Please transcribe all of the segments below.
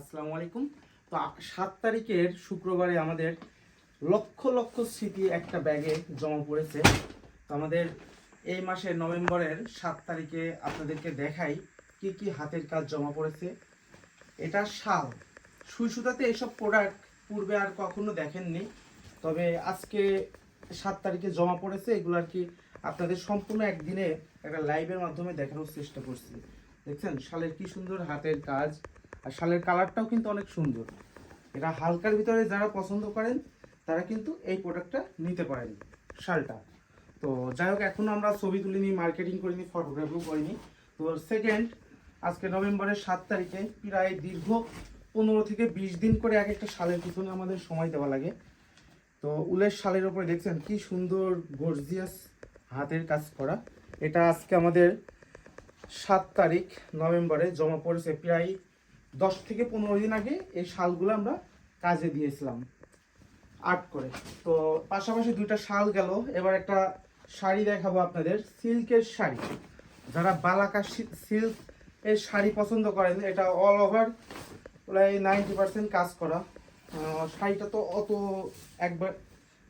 আসসালামু আলাইকুম। তো সাত তারিখের শুক্রবারে আমাদের লক্ষ লক্ষ স্মৃতি একটা ব্যাগে জমা পড়েছে। তো আমাদের এই মাসে নভেম্বরের সাত তারিখে আপনাদেরকে দেখাই কি কি হাতের কাজ জমা পড়েছে। এটা শাল। সুই সুতাতে এইসব প্রোডাক্ট পূর্বে আর কখনো দেখেননি, তবে আজকে সাত তারিখে জমা পড়েছে। এগুলো আর কি আপনাদের সম্পূর্ণ একদিনে একটা লাইভের মাধ্যমে দেখানোর চেষ্টা করছি। দেখছেন, শালের কি সুন্দর হাতের কাজ। আর শালের কালারটাও কিন্তু অনেক সুন্দর। এটা হালকার ভিতরে যারা পছন্দ করেন, তারা কিন্তু এই প্রোডাক্টটা নিতে পারেন শালটা। তো যাই হোক, এখনও আমরা ছবি তুলি তুলিনি মার্কেটিং করিনি ফটোগ্রাফিও করিনি। তো সেকেন্ড আজকে নভেম্বরের সাত তারিখে প্রায় দীর্ঘ পনেরো থেকে বিশ দিন করে এক একটা শালের পিছনে আমাদের সময় দেওয়া লাগে। তো উলের শালের ওপরে দেখছেন কি সুন্দর গর্জিয়াস হাতের কাজ করা। এটা আজকে আমাদের সাত তারিখ, নভেম্বরে জমা পড়েছে প্রায় দশ থেকে পনেরো দিন আগে এই শালগুলো আমরা কাজে দিয়েছিলাম, আর্ট করে। তো পাশাপাশি দুইটা শাল গেল। এবার একটা শাড়ি দেখাবো আপনাদের, সিল্কের শাড়ি। যারা বালাকা সিল্ক এর শাড়ি পছন্দ করেন, এটা অল ওভার প্রায় নাইনটি পার্সেন্ট কাজ করা। শাড়িটা তো অত একবার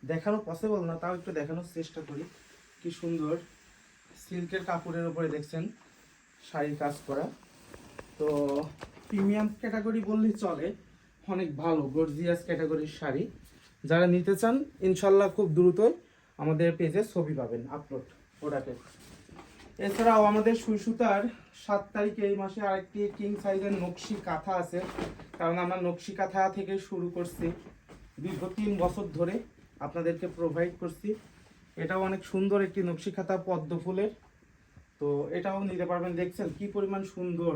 দেখানো পসিবল না, তাও একটু দেখানোর চেষ্টা করি। কি সুন্দর, সিল্কের কাপড়ের উপরে দেখছেন শাড়ি কাজ করা। প্রিমিয়াম ক্যাটাগরি বললেই চলে, অনেক ভালো, গর্জিয়াস ক্যাটাগরির শাড়ি। যারা নিতে চান, ইনশাল্লাহ খুব দ্রুতই আমাদের পেজে ছবি পাবেন আপলোড প্রোডাক্টের এছাড়াও আমাদের সুতার সাত তারিখে এই মাসে আরেকটি কিং সাইজের নকশি কাঁথা আছে। কারণ আমরা নকশি কাঁথা থেকে শুরু করছি। দীর্ঘ তিন বছর ধরে আপনাদেরকে প্রোভাইড করছি। এটাও অনেক সুন্দর একটি নকশি খাতা পদ্ম ফুলের। তো এটাও নিতে পারবেন। দেখছেন কি পরিমাণ সুন্দর।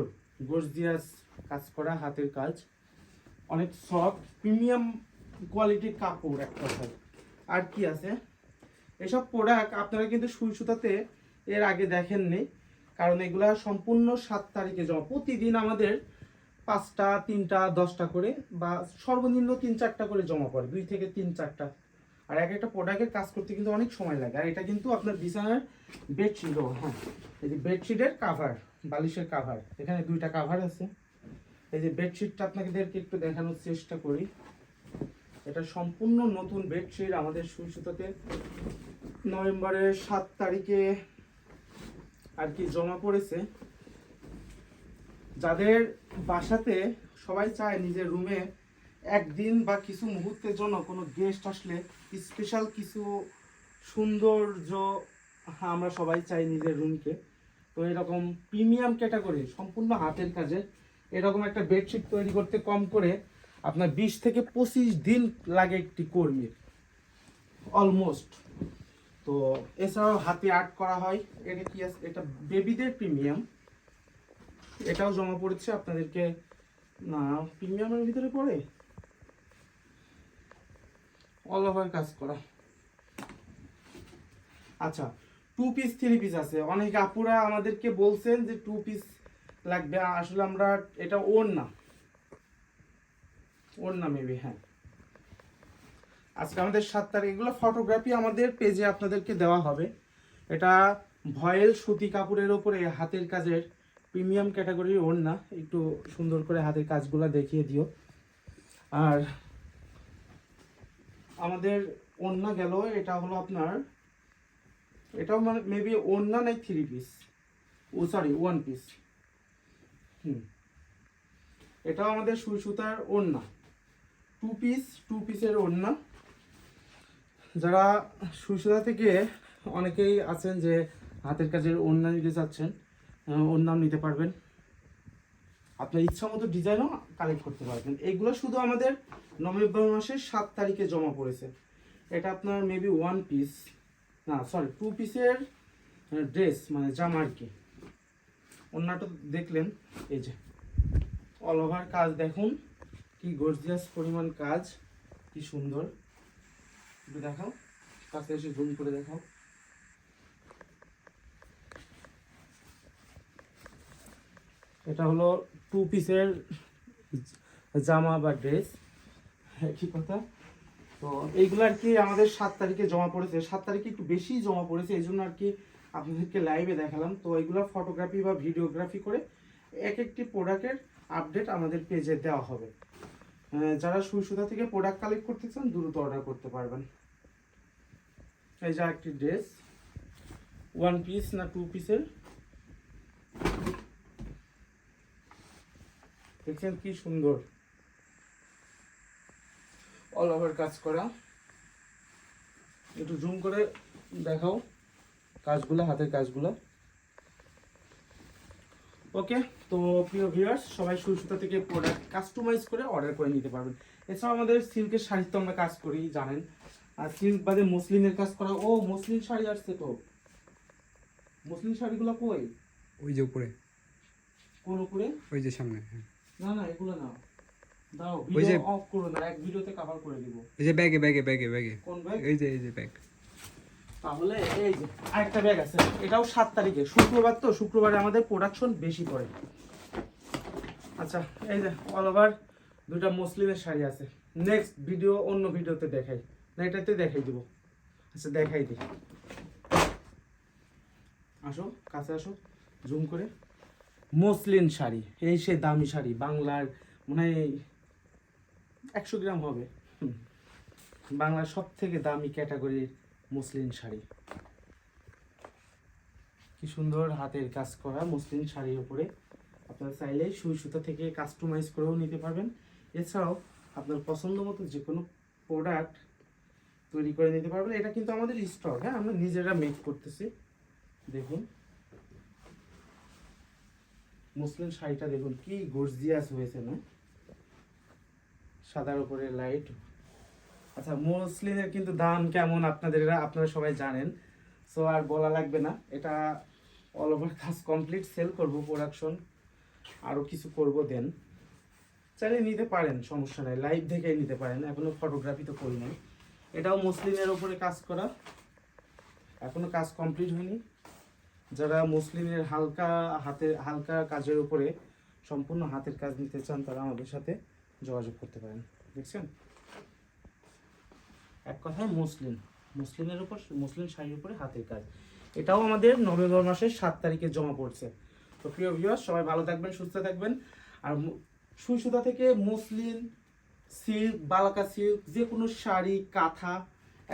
গর্জিয়াস কাজ করা, হাতের কাজ। অনেক সফট প্রিমিয়াম কোয়ালিটির কাপড় এক কথায় আর কি আছে? এসব প্রোডাক্ট আপনারা কিন্তু সুই সুতাতে এর আগে দেখেননি, কারণ এগুলা সম্পূর্ণ সাত তারিখে জমা। প্রতিদিন আমাদের পাঁচটা, তিনটা, দশটা করে বা সর্বনিম্ন তিন চারটা করে জমা পড়ে, দুই থেকে তিন চারটা। আর এক একটা প্রোডাক্টের কাজ করতে কিন্তু অনেক সময় লাগে। আর এটা কিন্তু আপনার বিছানার বেডশিটও হ্যাঁ এই যে বেডশিটের কাভার বালিশের কাভার এখানে দুইটা কাভার আছে। এই যে বেডশিটটা আপনাদেরকে একটু দেখানোর চেষ্টা করি। এটা সম্পূর্ণ নতুন বেডশিট আমাদের সুইসুতাতে নভেম্বরের সাত তারিখে আর কি জমা পড়েছে। যাদের বাসাতে সবাই চায় নিজের রুমে একদিন বা কিছু মুহূর্তের জন্য কোনো গেস্ট আসলে স্পেশাল কিছু সৌন্দর্য হ্যাঁ, আমরা সবাই চাই নিজের রুমকে তো এরকম প্রিমিয়াম ক্যাটাগরি সম্পূর্ণ হাতের কাজে, এরকম একটা বেডশিট তৈরি করতে কম করে আপনার বিশ থেকে পঁচিশ দিন লাগে একটি কর্মীর অলমোস্ট তো এছাড়াও হাতে আর্ট করা হয়, এটা কি আছে? এটা বেবিদের প্রিমিয়াম এটাও জমা পড়েছে, আপনাদেরকে, না প্রিমিয়ামের ভিতরে পড়ে? অল ওভার কাজ করা। আচ্ছা টু পিস থ্রি পিস আছে। অনেক আপুরা আমাদেরকে বলছেন যে টু পিস লাগবে। আসলে আমরা এটা ওর না ওর না মেবি হ্যাঁ। আজকে আমাদের সাত তারিখ। এগুলো ফটোগ্রাফি আমাদের পেজে আপনাদেরকে দেওয়া হবে। এটা ভয়েল সুতি কাপড়ের ওপরে হাতের কাজের প্রিমিয়াম ক্যাটাগরির ওড়না। একটু সুন্দর করে হাতের কাজগুলো দেখিয়ে দিও। আর আমাদের ওড়না গেল। এটা হলো আপনার এটাও মানে মেবি ওড়না নাই থ্রি পিস ও সরি ওয়ান পিস হুম। এটাও আমাদের সুই সুতার ওড়না। টু পিস টু পিসের ওড়না। যারা সুই সুতা থেকে অনেকেই আছেন যে হাতের কাজের ওড়না নিতে চাচ্ছেন ওড়নাও নিতে পারবেন। আপনার ইচ্ছা মতো ডিজাইনও কালেক্ট করতে পারবেন। এগুলো শুধু আমাদের নভেম্বর মাসের সাত তারিখে জমা পড়েছে। এটা আপনার মেবি ওয়ান পিস না সরি টু পিসের ড্রেস মানে জামা আর কি। ওড়নাটা দেখলেন, এই যে অল ওভার কাজ দেখুন, কি গর্জিয়াস পরিমাণ কাজ, কি সুন্দর। একটু দেখাও, কাছে এসে জুম করে দেখাও। এটা হলো টু পিসের জামা বা ড্রেস কি কথা। তো এইগুলো আর কি আমাদের সাত তারিখে জমা পড়েছে। সাত তারিখে একটু বেশি জমা পড়েছে এই জন্য আর কি আপনাদেরকে লাইভে দেখালাম। তো এইগুলো ফটোগ্রাফি বা ভিডিওগ্রাফি করে এক একটি প্রোডাক্টের আপডেট আমাদের পেজে দেওয়া হবে। যারা সুই সুতা থেকে প্রোডাক্ট কালেক্ট করতে চান, দ্রুত অর্ডার করতে পারবেন। এই যা একটি ড্রেস ওয়ান পিস না টু পিসের দেখছেন কি সুন্দর। অল ওভার কাজ করা। একটু জুম করে দেখাও কাজগুলো হাতের কাজগুলো। ওকে তো প্রিয় ভিউয়ার্স সবাই সুই সুতা থেকে প্রোডাক্ট কাস্টমাইজ করে অর্ডার করে নিতে পারবেন। এছাড়াও আমাদের সিল্কের শাড়ি তো আমরা কাজ করি জানেন। আর সিল্ক বাদে মসলিনের কাজ করা ও মসলিন শাড়ি আসছে তো। মসলিন শাড়িগুলো কই? ওই যে উপরে। কোন উপরে? ওই যে সামনে হ্যাঁ। না না এগুলো না। দাও ওই যে- ভিডিও অফ করো না এক ভিডিওতে কভার করে দিব। এই যে ব্যাগে ব্যাগে ব্যাগে ব্যাগে। কোন ব্যাগ? এই যে এই যে ব্যাগ। তাহলে এই যে আরেকটা ব্যাগ আছে। এটাও সাত তারিখে। শুক্রবার তো শুক্রবারে আমাদের প্রোডাকশন বেশি পড়ে। আচ্ছা এই যে অল ওভার দুটা মুসলিমের শাড়ি আছে। নেক্সট ভিডিও অন্য ভিডিওতে দেখাই। না এটাতে দেখাই দিব। আচ্ছা দেখাই দিই। আসো কাছে আসো জুম করে। মসলিন শাড়ি এই সে দামি শাড়ি বাংলার মনে একশো গ্রাম হবে। বাংলার সব থেকে দামি ক্যাটাগরির মসলিন শাড়ি। কি সুন্দর হাতের কাজ করা মসলিন শাড়ির উপরে। আপনারা চাইলে সুই সুতা থেকে কাস্টমাইজ করেও নিতে পারবেন। এছাড়াও আপনার পছন্দ মতো যে কোনো প্রোডাক্ট তৈরি করে নিতে পারবেন। এটা কিন্তু আমাদের স্টক হ্যাঁ? আমরা নিজেরা মেক করতেছি। দেখুন। মুসলিম শাড়িটা দেখুন, কি গর্জিয়াস হয়েছে, না? সাদার উপরে লাইট আচ্ছা মুসলিমের কিন্তু দাম কেমন আপনাদের? আপনারা সবাই জানেন। সো আর বলা লাগবে না। এটা অল ওভার কাজ কমপ্লিট সেল করব প্রোডাকশন আরও কিছু করব দেন চাইলে নিতে পারেন, সমস্যা নাই। লাইভ দেখে নিতে পারেন। এখনও ফটোগ্রাফি তো করি নাই। এটাও মুসলিমের ওপরে কাজ করা। এখনও কাজ কমপ্লিট হয়নি। যারা মুসলিমের হালকা হাতের হালকা কাজের উপরে সম্পূর্ণ হাতের কাজ নিতে চান তারা আমাদের সাথে যোগাযোগ করতে পারেন, দেখছেন? এক কথায় মুসলিম, মুসলিমের উপর, মুসলিম শাড়ির উপরে হাতের কাজ। এটাও আমাদের নভেম্বর মাসের সাত তারিখে জমা পড়ছে। তো প্রিয় ভিউয়ার সবাই ভালো থাকবেন, সুস্থ থাকবেন। আর সুই সুতা থেকে মুসলিম, সিল্ক, বালাকা সিল্ক, যে কোনো শাড়ি, কাঁথা,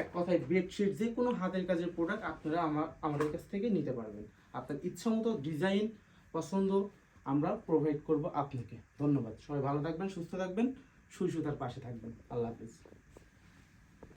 এক কথায় বেডশিট যে কোনো হাতের কাজের প্রোডাক্ট আপনারা আমার আমাদের কাছ থেকে নিতে পারবেন। আপনার ইচ্ছা মতো ডিজাইন পছন্দ আমরা প্রোভাইড করব আপনাকে। ধন্যবাদ। সবাই ভালো থাকবেন, সুস্থ থাকবেন, সুই সুতার পাশে থাকবেন। আল্লাহ হাফিজ।